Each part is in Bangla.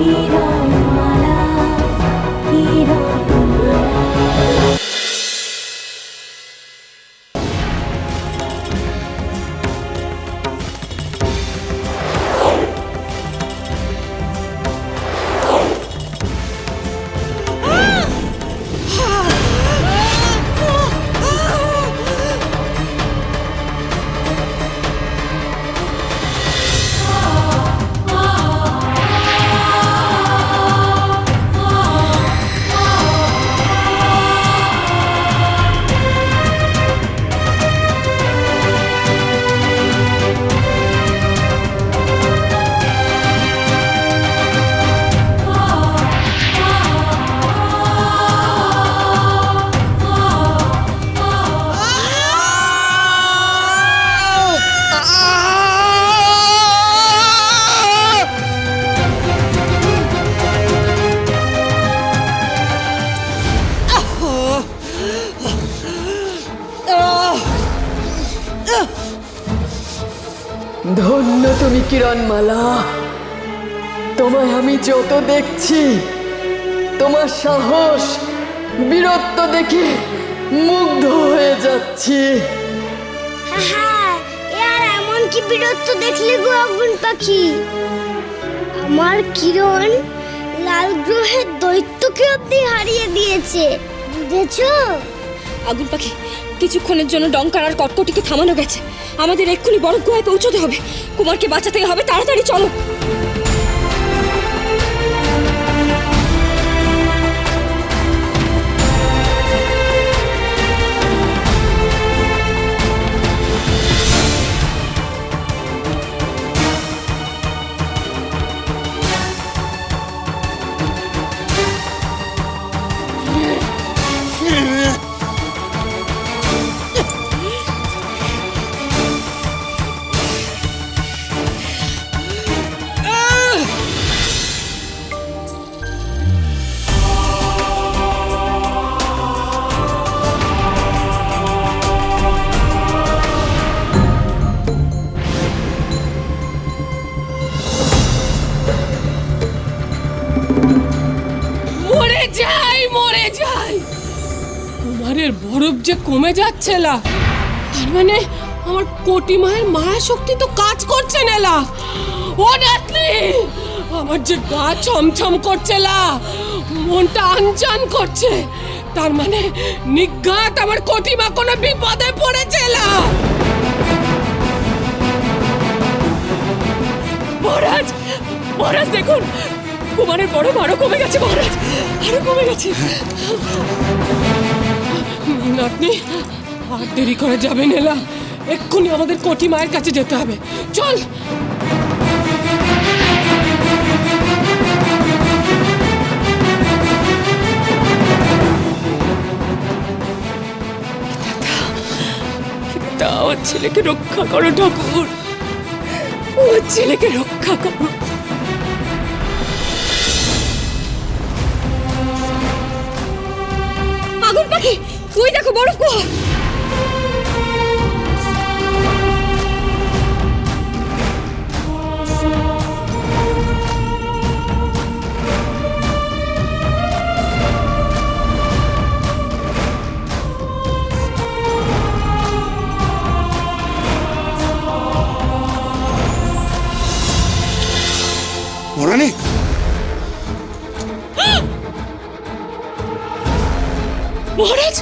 vida. ধন্য তুমি কিরণমালা। তোমায় আমি যত দেখছি তোমার সাহস বীরত্ব দেখে মুগ্ধ হয়ে যাচ্ছি। হ্যাঁ আর এমন কি বীরত্ব দেখলে গো আগুন পাখি? আমার কিরণ লাল গ্রহের দৈত্যকে অব্দি হারিয়ে দিয়েছে বুঝেছ? আগুন পাখি কিছুক্ষণের জন্য ডঙ্কার আর কটকটিকে থামানো গেছে। আমাদের এক্ষুনি বড় গুহায় পৌঁছতে হবে। কুমারকে বাঁচাতে হবে। তাড়াতাড়ি চলো। মরে যাই মরে যাই। কুমারের বরফ যে কমে যাচ্ছে না তার মানে আমার কোটি মায়ের মায়া শক্তি তো কাজ করছে না ও নাতনি, আমার যে গা ছমছম করছে না মনটা আনচান করছে। তার মানে নিজ্ঞাত আমার কোটিমা কোনো বিপদে পড়েছে না মহারাজ মহারাজ দেখুন কুমারের বড় আরও কমে গেছে, মহারাজ। আরও কমে গেছে। নাতনি, আর দেরি করে যাবে নেলা এক্ষুনি আমাদের কোটি মায়ের কাছে যেতে হবে। চল। ওর ছেলেকে রক্ষা করো, ঠাকুর। ওর ছেলেকে রক্ষা করো। গুহা মরানি মহারাজ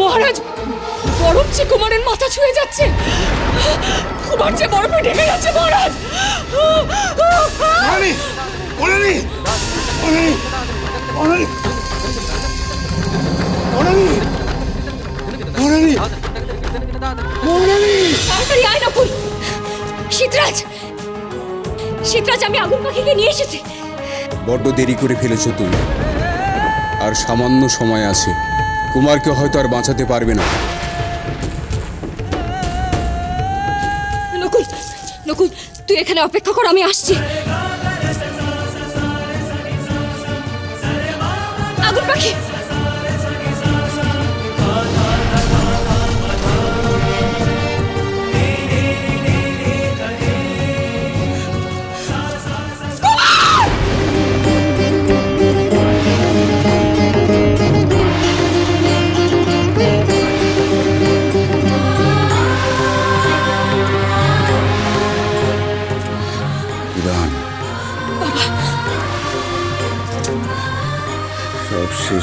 মহারাজ বরফ যে কুমারের মাথা ছুঁয়ে যাচ্ছে কুমার যে বরফে ঢেকে যাচ্ছে মহারাজ! মরানি মরানি মরানি মরানি মরানি মরানি মরানি তাড়াতাড়ি আয় নকুল শীতরাজ শীতরাজ আমি আগুন পাখিকে নিয়ে এসেছি। বড্ড দেরি করে ফেলেছো তুমি। আর সামান্য সময় আছে। কুমারকে হয়তো আর বাঁচাতে পারবে না। নকুল নকুল তুই এখানে অপেক্ষা কর আমি আসছি।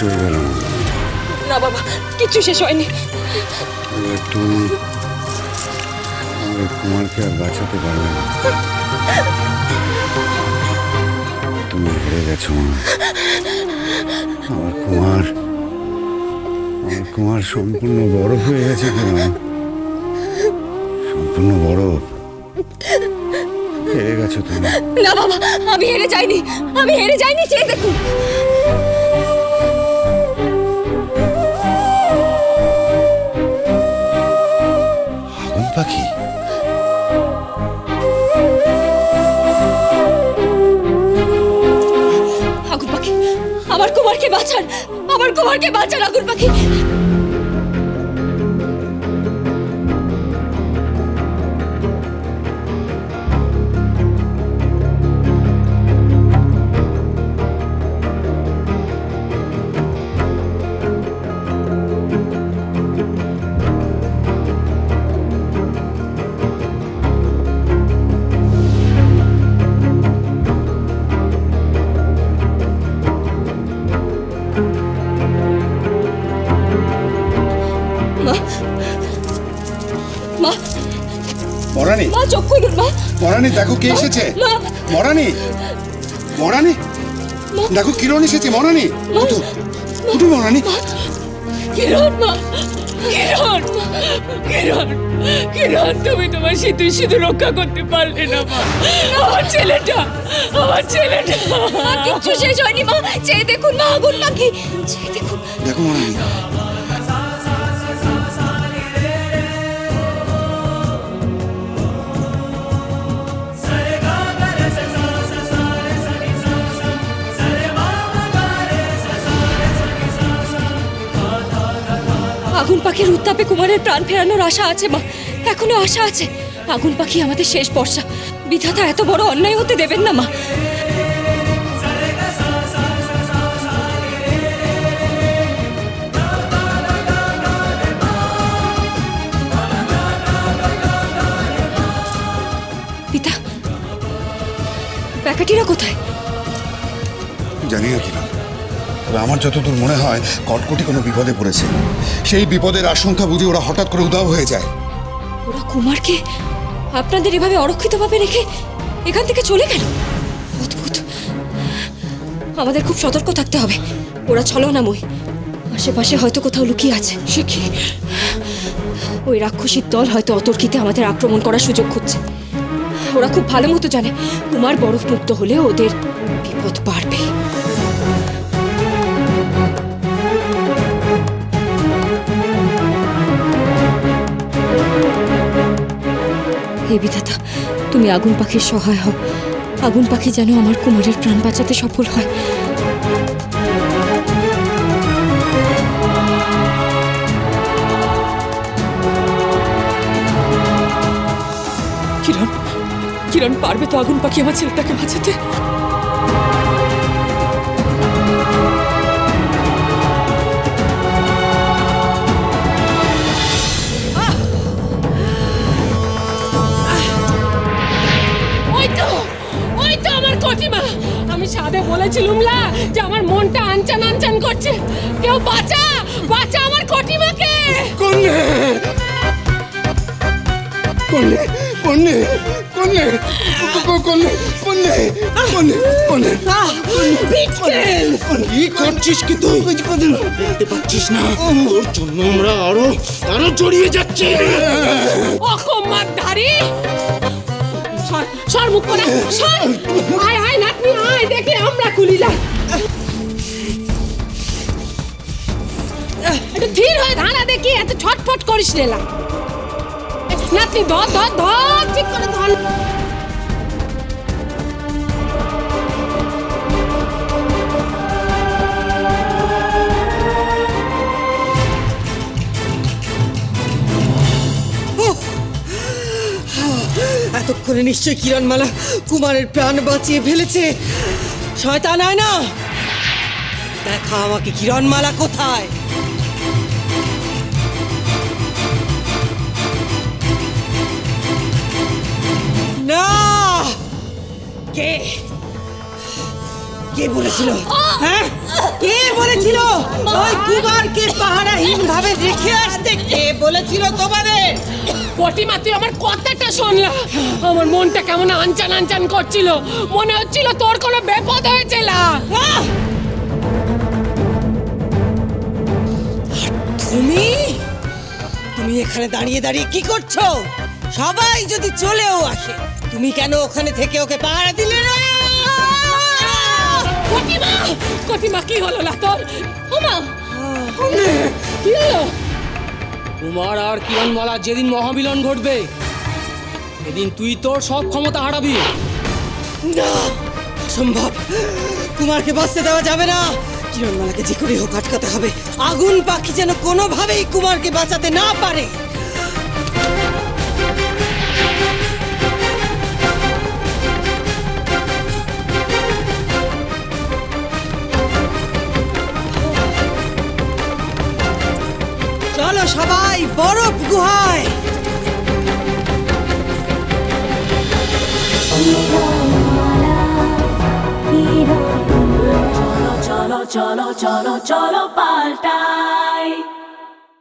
হয়ে গেল না বাবা কিচ্ছু শেষ হয়নি। এবার তুমি আমার কুমারকে আর বাঁচাতে পারবে না তুমি হেরে গেছো আমার কুমার আমার কুমার সম্পূর্ণ বরফ হয়ে গেছে কেন সম্পূর্ণ বরফ হেরে গেছো তুমি। না বাবা আমি হেরে যাইনি। আমি হেরে যাইনি চেয়ে দেখুন চোখ খুলুন মা মরানি দেখো কে এসেছে। মরানি মরানি। দেখো কিরণ এসেছে মরানি। উঠো মরানি। কিরণ মা কিরণ কিরণ কিরণ তুমি তোমার সিদ্ধু শুধু রক্ষা করতে পারলে না মা। আমার ছেলেটা আমার ছেলেটা। কিচ্ছু শেষ হয়নি মা। চেয়ে দেখুন মা আগুন পাখি চেয়ে দেখুন। দেখো মরানি আগুন পাখির উত্তাপে কুমারের প্রাণ ফেরানোর আশা আছে, মা। এখনও আশা আছে। আগুন পাখি আমাদের শেষ বর্ষা বিধাতা এত বড় অন্যায় হতে দেবেন না, মা। পিতা, প্যাকেটিরা কোথায়? জানি না কিরণ তবে আমার যতদূর মনে হয়, কটকটি কোনো বিপদে পড়েছে। সেই বিপদের আশঙ্কা বুঝে ওরা হঠাৎ করে উদাও হয়ে যায়। ওরা কুমারকে আপনাদের এভাবে অরক্ষিতভাবে রেখে এখান থেকে চলে গেল? অদ্ভুত। আমাদের খুব সতর্ক থাকতে হবে। ওরা ছলনাময়। আশেপাশে হয়তো কোথাও লুকিয়ে আছে। সে কি? ওই রাক্ষসীর দল হয়তো অতর্কিতে আমাদের আক্রমণ করার সুযোগ খুঁজছে। ওরা খুব ভালো মতো জানে, কুমার বরফ মুক্ত হলে ওদের বিপদ বাড়বে। হে বিধাতা, তুমি আগুন পাখির সহায় হও। আগুন পাখি যেন আমার কুমারের প্রাণ বাঁচাতে সফল হয়। কিরণ কিরণ পারবে তো আগুন পাখি আমার ছেলেটাকে বাঁচাতে? আমার আমি সাদে বলেছিলুম না যে আমার মনটা আনচান আনচান করছে কেউ বাঁচা বাঁচা আমার কটিমাকে কন্যে কন্যে কন্যে কন্যে কন্যে কন্যে কন্যে কন্যে কি করছিস কি তুই দেখতে পাচ্ছিস না ওর জন্য আমরা আরও আরও জড়িয়ে যাচ্ছি অকম্মার ধারি সর সর মুখ করে, সর। আয় আয় নাতনি, আয়, দেখে আমরা খুলিলাম। একটু ধীর হয়ে দাঁড়া দেখি, এত ছটফট করিস নেলা নাতনি, ধর ধর ধর, ঠিক করে ধর। এতক্ষণে নিশ্চয় কিরণমালা কুমারের প্রাণ বাঁচিয়ে ফেলেছে। শয়তান হয় না দেখা আমাকে কিরণমালা কোথায়? না! কে? কে বলেছিল? হ্যাঁ? কে বলেছিল? ওই কুমারকে পাহারাহীন ভাবে রেখে আসতে? কে বলেছিল তোমাদের? কটিমা তুই আমার কথাটা শুনলা আমার মনটা কেমন আনচান আনচান করছিল। মনে হচ্ছিল তোর কোনো বেপদ হয়েছিল! তুমি? তুমি এখানে দাঁড়িয়ে দাঁড়িয়ে কি করছ? সবাই যদি চলেও আসে তুমি কেন ওখানে থেকে ওকে পাহারা দিলে না? কটিমা কি হলো না তোর? ওমা কি হলো? কুমার আর কিরণমালা যেদিন মহামিলন ঘটবে সেদিন তুই তোর সব ক্ষমতা হারাবি। না অসম্ভব। কুমারকে বাঁচতে দেওয়া যাবে না। কিরণমালাকে যে করে হোক আটকাতে হবে। আগুন পাখি যেন কোনোভাবেই কুমারকে বাঁচাতে না পারে। তোমরা সবাই বরফ গুহায়। চলো চলো চলো চলো পাল্টাই